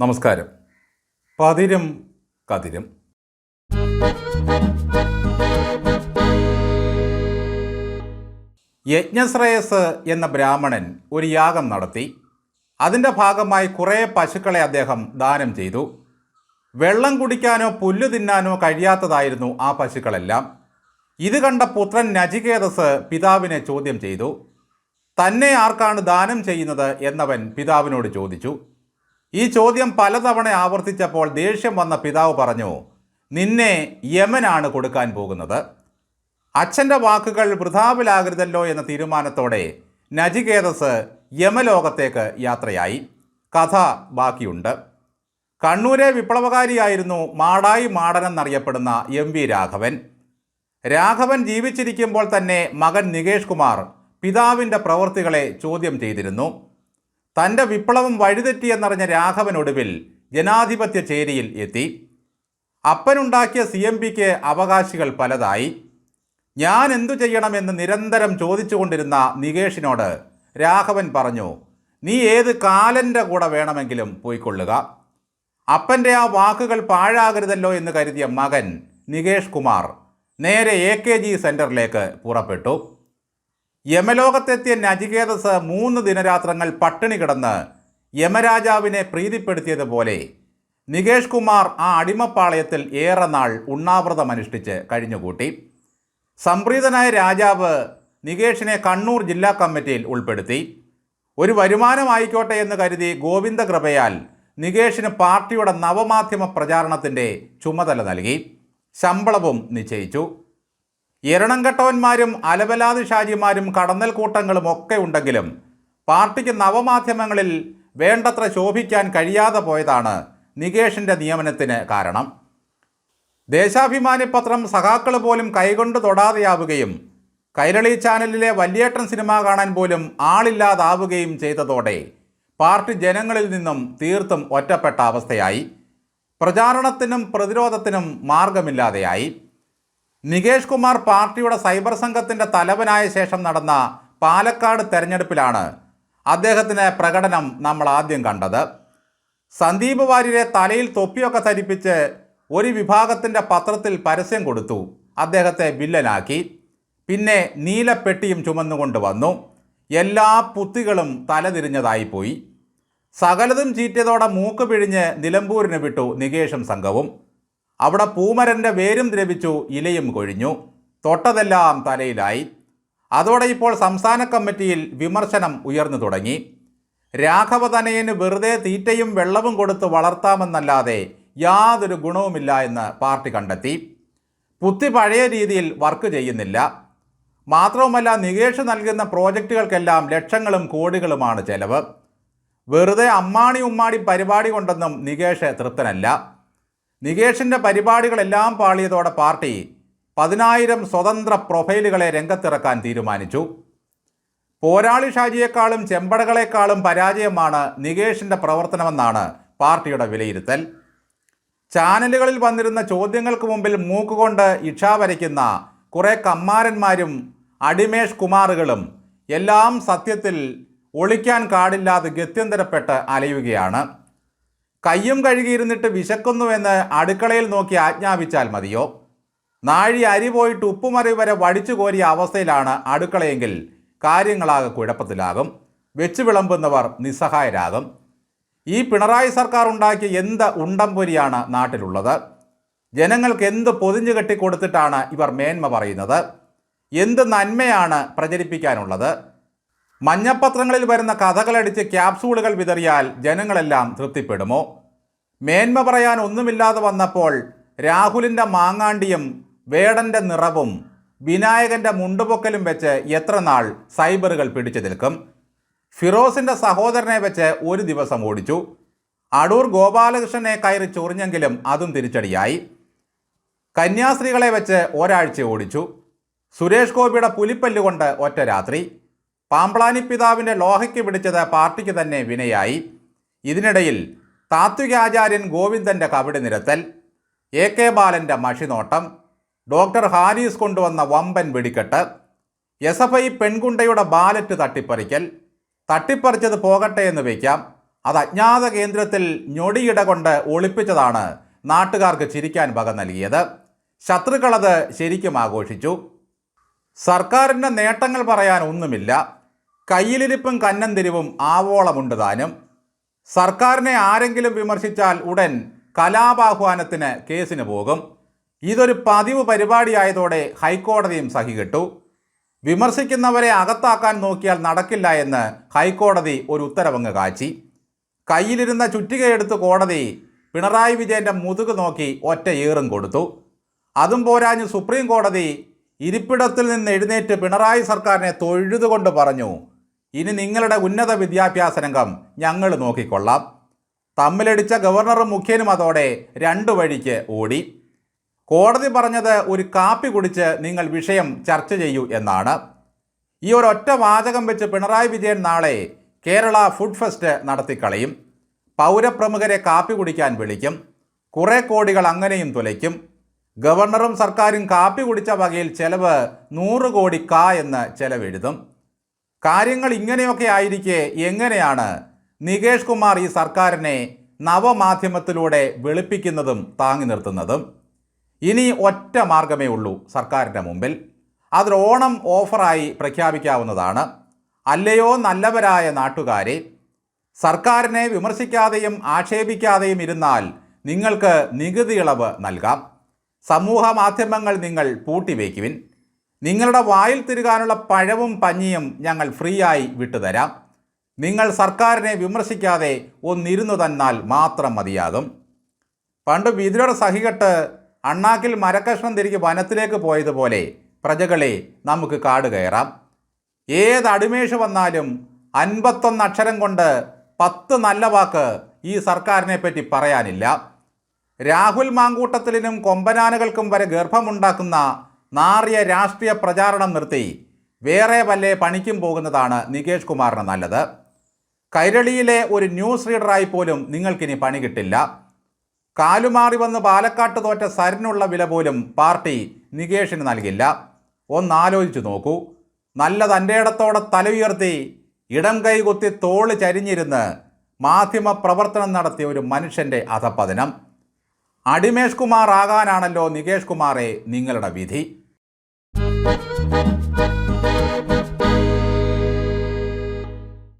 നമസ്കാരം. പതിരും കതിരും. യജ്ഞശ്രേയസ് എന്ന ബ്രാഹ്മണൻ ഒരു യാഗം നടത്തി. അതിന്റെ ഭാഗമായി കുറേ പശുക്കളെ അദ്ദേഹം ദാനം ചെയ്തു. വെള്ളം കുടിക്കാനോ പുല്ല് തിന്നാനോ കഴിയാത്തതായിരുന്നു ആ പശുക്കളെല്ലാം. ഇത് കണ്ട പുത്രൻ നചികേതസ് പിതാവിനെ ചോദ്യം ചെയ്തു. തന്നെ ആർക്കാണ് ദാനം ചെയ്യുന്നത്? എന്നവൻ പിതാവിനോട് ചോദിച്ചു. ഈ ചോദ്യം പലതവണ ആവർത്തിച്ചപ്പോൾ ദേഷ്യം വന്ന പിതാവ് പറഞ്ഞു നിന്നെ യമനാണ് കൊടുക്കാൻ പോകുന്നത്. അച്ഛന്റെ വാക്കുകൾ വൃഥാവിലാകരുതല്ലോ എന്ന തീരുമാനത്തോടെ നജികേതസ് യമലോകത്തേക്ക് യാത്രയായി. കഥ ബാക്കിയുണ്ട്. കണ്ണൂരെ വിപ്ലവകാരിയായിരുന്നു മാടായി മാടൻ എന്നറിയപ്പെടുന്ന എം വി രാഘവൻ. രാഘവൻ ജീവിച്ചിരിക്കുമ്പോൾ തന്നെ മകൻ നികേഷ് കുമാർ പിതാവിന്റെ പ്രവൃത്തികളെ ചോദ്യം ചെയ്തിരുന്നു. തന്റെ വിപ്ലവം വഴിതെറ്റിയെന്നറിഞ്ഞ രാഘവൻ ഒടുവിൽ ജനാധിപത്യ ചേരിയിൽ എത്തി. അപ്പനുണ്ടാക്കിയ സി എം പിക്ക് അവകാശികൾ പലതായി. ഞാൻ എന്തു ചെയ്യണമെന്ന് നിരന്തരം ചോദിച്ചുകൊണ്ടിരുന്ന നികേഷിനോട് രാഘവൻ പറഞ്ഞു നീ ഏത് കാലന്റെ കൂടെ വേണമെങ്കിലും പോയിക്കൊള്ളുക. അപ്പന്റെ ആ വാക്കുകൾ പാഴാകരുതല്ലോ എന്ന് കരുതിയ മകൻ നികേഷ് കുമാർ നേരെ എ കെ ജി സെന്ററിലേക്ക് പുറപ്പെട്ടു. യമലോകത്തെത്തിയ നചികേതസ് മൂന്ന് ദിനരാത്രങ്ങൾ പട്ടിണി കിടന്ന് യമരാജാവിനെ പ്രീതിപ്പെടുത്തിയതുപോലെ നികേഷ് കുമാർ ആ അടിമപ്പാളയത്തിൽ ഏറെ നാൾ ഉണ്ണാവ്രതമനുഷ്ഠിച്ച് കഴിഞ്ഞുകൂട്ടി. സംപ്രീതനായ രാജാവ് നികേഷിനെ കണ്ണൂർ ജില്ലാ കമ്മിറ്റിയിൽ ഉൾപ്പെടുത്തി. ഒരു വരുമാനമായിക്കോട്ടെ എന്ന് കരുതി ഗോവിന്ദകൃപയാൽ നികേഷിന് പാർട്ടിയുടെ നവമാധ്യമ പ്രചാരണത്തിന്റെ ചുമതല നൽകി. ശമ്പളവും നിശ്ചയിച്ചു. എരണംകെട്ടവന്മാരും അലവലാതി ഷാജിമാരും കടന്നൽ കൂട്ടങ്ങളും ഒക്കെ ഉണ്ടെങ്കിലും പാർട്ടിക്ക് നവമാധ്യമങ്ങളിൽ വേണ്ടത്ര ശോഭിക്കാൻ കഴിയാതെ പോയതാണ് നികേഷിന്റെ നിയമനത്തിന് കാരണം. ദേശാഭിമാനി പത്രം സഖാക്കൾ പോലും കൈകൊണ്ട് തൊടാതെയാവുകയും കൈരളി ചാനലിലെ വല്യേട്ടൻ സിനിമ കാണാൻ പോലും ആളില്ലാതാവുകയും ചെയ്തതോടെ പാർട്ടി ജനങ്ങളിൽ നിന്നും തീർത്തും ഒറ്റപ്പെട്ട അവസ്ഥയായി. പ്രചാരണത്തിനും പ്രതിരോധത്തിനും മാർഗമില്ലാതെയായി. നികേഷ് കുമാർ പാർട്ടിയുടെ സൈബർ സംഘത്തിന്റെ തലവനായ ശേഷം നടന്ന പാലക്കാട് തെരഞ്ഞെടുപ്പിലാണ് അദ്ദേഹത്തിന് പ്രകടനം നമ്മൾ ആദ്യം കണ്ടത്. സന്ദീപ് വാര്യരെ തലയിൽ തൊപ്പിയൊക്കെ ധരിപ്പിച്ച് ഒരു വിഭാഗത്തിന്റെ പത്രത്തിൽ പരസ്യം കൊടുത്തു. അദ്ദേഹത്തെ വില്ലനാക്കി. പിന്നെ നീലപ്പെട്ടിയും ചുമന്നുകൊണ്ട് വന്നു. എല്ലാ പുത്തികളും തലതിരിഞ്ഞതായിപ്പോയി സകലതും ചീറ്റിയതോടെ മൂക്ക് പിഴിഞ്ഞ് നിലമ്പൂരിന് വിട്ടു നികേഷും സംഘവും. അവിടെ പൂമരന്റെ വേരും ദ്രവിച്ചു ഇലയും കൊഴിഞ്ഞു. തൊട്ടതെല്ലാം തലയിലായി. അതോടെ ഇപ്പോൾ സംസ്ഥാന കമ്മിറ്റിയിൽ വിമർശനം ഉയർന്നു തുടങ്ങി. രാഘവതനയന് വെറുതെ തീറ്റയും വെള്ളവും കൊടുത്ത് വളർത്താമെന്നല്ലാതെ യാതൊരു ഗുണവുമില്ല എന്ന് പാർട്ടി കണ്ടെത്തി. പുത്തി പഴയ രീതിയിൽ വർക്ക് ചെയ്യുന്നില്ല. മാത്രവുമല്ല നികേഷ് നൽകുന്ന പ്രോജക്റ്റുകൾക്കെല്ലാം ലക്ഷങ്ങളും കോടികളുമാണ് ചെലവ്. വെറുതെ അമ്മാണി ഉമ്മാടി പരിപാടി കൊണ്ടെന്നും നികേഷ് തൃപ്തനല്ല. നികേഷിന്റെ പരിപാടികളെല്ലാം പാളിയതോടെ പാർട്ടി പതിനായിരം സ്വതന്ത്ര പ്രൊഫൈലുകളെ രംഗത്തിറക്കാൻ തീരുമാനിച്ചു. പോരാളി ഷാജിയേക്കാളും ചെമ്പടകളെക്കാളും പരാജയമാണ് നികേഷിന്റെ പ്രവർത്തനമെന്നാണ് പാർട്ടിയുടെ വിലയിരുത്തൽ. ചാനലുകളിൽ വന്നിരുന്ന ചോദ്യങ്ങൾക്ക് മുമ്പിൽ മൂക്കുകൊണ്ട് ഇക്ഷ വരയ്ക്കുന്ന കുറേ കമ്മാരന്മാരും അടിമേഷ് കുമാറുകളും എല്ലാം സത്യത്തിൽ ഒളിക്കാൻ കാടില്ലാതെ ഗത്യന്തരപ്പെട്ട് അലയുകയാണ്. കയ്യും കഴുകിയിരുന്നിട്ട് വിശക്കുന്നുവെന്ന് അടുക്കളയിൽ നോക്കി ആജ്ഞാപിച്ചാൽ മതിയോ? നാഴി അരി പോയിട്ട് ഉപ്പുമറി വരെ വടിച്ചു കോരിയ അവസ്ഥയിലാണ് അടുക്കളയെങ്കിൽ കാര്യങ്ങളാകെ കുഴപ്പത്തിലാകും. വെച്ചു വിളമ്പുന്നവർ നിസ്സഹായരാകും. ഈ പിണറായി സർക്കാർ ഉണ്ടാക്കിയ എന്ത് ഉണ്ടംപൊരിയാണ് നാട്ടിലുള്ളത്? ജനങ്ങൾക്ക് എന്ത് പൊതിഞ്ഞു കെട്ടിക്കൊടുത്തിട്ടാണ് ഇവർ മേന്മ പറയുന്നത്? എന്ത് നന്മയാണ് പ്രചരിപ്പിക്കാനുള്ളത്? മഞ്ഞപ്പത്രങ്ങളിൽ വരുന്ന കഥകളടിച്ച് ക്യാപ്സൂളുകൾ വിതറിയാൽ ജനങ്ങളെല്ലാം തൃപ്തിപ്പെടുമോ? മേന്മ പറയാൻ ഒന്നുമില്ലാതെ വന്നപ്പോൾ രാഹുലിന്റെ മാങ്ങാണ്ടിയും വേടന്റെ നിറവും വിനായകന്റെ മുണ്ടുപൊക്കലും വെച്ച് എത്ര നാൾ സൈബറുകൾ പിടിച്ചു നിൽക്കും? ഫിറോസിന്റെ സഹോദരനെ വെച്ച് ഒരു ദിവസം ഓടിച്ചു. അടൂർ ഗോപാലകൃഷ്ണനെ കയറി ചൊറിഞ്ഞെങ്കിലും അതും തിരിച്ചടിയായി. കന്യാസ്ത്രീകളെ വെച്ച് ഒരാഴ്ച ഓടിച്ചു. സുരേഷ് ഗോപിയുടെ പുലിപ്പല്ലുകൊണ്ട് ഒറ്റ രാത്രി. പാമ്പ്ളാനി പിതാവിന്റെ ലോഹയ്ക്ക് പിടിച്ചത് പാർട്ടിക്ക് തന്നെ വിനയായി. ഇതിനിടയിൽ താത്വികാചാര്യൻ ഗോവിന്ദന്റെ കവിടി നിരത്തൽ എ കെ ബാലന്റെ മഷിനോട്ടം ഡോക്ടർ ഹാരീസ് കൊണ്ടുവന്ന വമ്പൻ വെടിക്കെട്ട് എസ് എഫ് ഐ പെൺകുണ്ടയുടെ ബാലറ്റ് തട്ടിപ്പറിക്കൽ തട്ടിപ്പറിച്ചത് പോകട്ടെ എന്ന് വയ്ക്കാം അത് അജ്ഞാത കേന്ദ്രത്തിൽ ഞൊടിയിട കൊണ്ട് ഒളിപ്പിച്ചതാണ് നാട്ടുകാർക്ക് ചിരിക്കാൻ വക നൽകിയത്. ശത്രുക്കളത് ശരിക്കും ആഘോഷിച്ചു. സർക്കാരിന്റെ നേട്ടങ്ങൾ പറയാൻ ഒന്നുമില്ല. കയ്യിലിരിപ്പും കന്നന്തിരിവും ആവോളമുണ്ട് താനും. സർക്കാരിനെ ആരെങ്കിലും വിമർശിച്ചാൽ ഉടൻ കലാപാഹ്വാനത്തിന് കേസിന് പോകും. ഇതൊരു പതിവ് പരിപാടിയായതോടെ ഹൈക്കോടതിയും സഹികെട്ടു. വിമർശിക്കുന്നവരെ അകത്താക്കാൻ നോക്കിയാൽ നടക്കില്ല എന്ന് ഹൈക്കോടതി ഒരു ഉത്തരവങ്ങ് കാച്ചി. കയ്യിലിരുന്ന ചുറ്റികയെടുത്ത് കോടതി പിണറായി വിജയന്റെ മുതുക് നോക്കി ഒറ്റ ഏറും കൊടുത്തു. അതും പോരാഞ്ഞ് സുപ്രീം കോടതി ഇരിപ്പിടത്തിൽ നിന്ന് എഴുന്നേറ്റ് പിണറായി സർക്കാരിനെ തൊഴുതുകൊണ്ട് പറഞ്ഞു ഇനി നിങ്ങളുടെ ഉന്നത വിദ്യാഭ്യാസ രംഗം ഞങ്ങൾ നോക്കിക്കൊള്ളാം. തമ്മിലടിച്ച ഗവർണറും മുഖ്യനും അതോടെ രണ്ടു വഴിക്ക് ഓടി. കോടതി പറഞ്ഞത് ഒരു കാപ്പി കുടിച്ച് നിങ്ങൾ വിഷയം ചർച്ച ചെയ്യൂ എന്നാണ്. ഈ ഒരു ഒറ്റ വാചകം വെച്ച് പിണറായി വിജയൻ നാളെ കേരള ഫുഡ് ഫെസ്റ്റ് നടത്തിക്കളയും. പൗരപ്രമുഖരെ കാപ്പി കുടിക്കാൻ വിളിക്കും. കുറേ കോടികൾ അങ്ങനെയും തുലയ്ക്കും. ഗവർണറും സർക്കാരും കാപ്പി കുടിച്ച വകയിൽ ചെലവ് നൂറ് കോടി കാ എന്ന് ചെലവെഴുതും. കാര്യങ്ങൾ ഇങ്ങനെയൊക്കെ ആയിരിക്കെ എങ്ങനെയാണ് നികേഷ് കുമാർ ഈ സർക്കാരിനെ നവമാധ്യമത്തിലൂടെ വെളുപ്പിക്കുന്നതും താങ്ങി നിർത്തുന്നതും? ഇനി ഒറ്റ മാർഗമേ ഉള്ളൂ സർക്കാരിന്റെ മുമ്പിൽ. അതിൽ ഓണം ഓഫറായി പ്രഖ്യാപിക്കാവുന്നതാണ്. അല്ലയോ നല്ലവരായ നാട്ടുകാരെ സർക്കാരിനെ വിമർശിക്കാതെയും ആക്ഷേപിക്കാതെയും ഇരുന്നാൽ നിങ്ങൾക്ക് നികുതി ഇളവ് നൽകാം. സമൂഹ മാധ്യമങ്ങൾ നിങ്ങൾ പൂട്ടിവയ്ക്കുവിൻ. നിങ്ങളുടെ വായിൽ തിരുകാനുള്ള പഴവും പഞ്ഞിയും ഞങ്ങൾ ഫ്രീ ആയി വിട്ടുതരാം. നിങ്ങൾ സർക്കാരിനെ വിമർശിക്കാതെ ഒന്നിരുന്നു തന്നാൽ മാത്രം മതിയാകും. പണ്ട് വിതുരർ സഹികെട്ട് അണ്ണാക്കിൽ മരക്കഷ്ണം തിരികെ വനത്തിലേക്ക് പോയതുപോലെ പ്രജകളെ നമുക്ക് കാട് കയറാം. ഏത് അടിമേഷ് വന്നാലും അൻപത്തൊന്ന് അക്ഷരം കൊണ്ട് പത്ത് നല്ല വാക്ക് ഈ സർക്കാരിനെ പറ്റി പറയാനില്ല. രാഹുൽ മാങ്കൂട്ടത്തിലിനും കൊമ്പനാനകൾക്കും വരെ ഗർഭമുണ്ടാക്കുന്ന നാറിയ രാഷ്ട്രീയ പ്രചാരണം നിർത്തി വേറെ വല്ലേ പണിക്കും പോകുന്നതാണ് നികേഷ് കുമാറിന് നല്ലത്. കൈരളിയിലെ ഒരു ന്യൂസ് റീഡറായി പോലും നിങ്ങൾക്കിനി പണി കിട്ടില്ല. കാലുമാറി വന്ന് പാലക്കാട്ട് തോറ്റ സരിനുള്ള വില പോലും പാർട്ടി നികേഷിന് നൽകില്ല. ഒന്നാലോചിച്ചു നോക്കൂ. നല്ല തന്റെ ഇടത്തോടെ തല ഉയർത്തി ഇടം കൈകുത്തി തോൾ ചരിഞ്ഞിരുന്ന് മാധ്യമ പ്രവർത്തനം നടത്തിയ ഒരു മനുഷ്യന്റെ അധപ്പതനം അടിമേഷ് കുമാർ ആകാനാണല്ലോ നികേഷ് കുമാറെ നിങ്ങളുടെ വിധി. Thank you.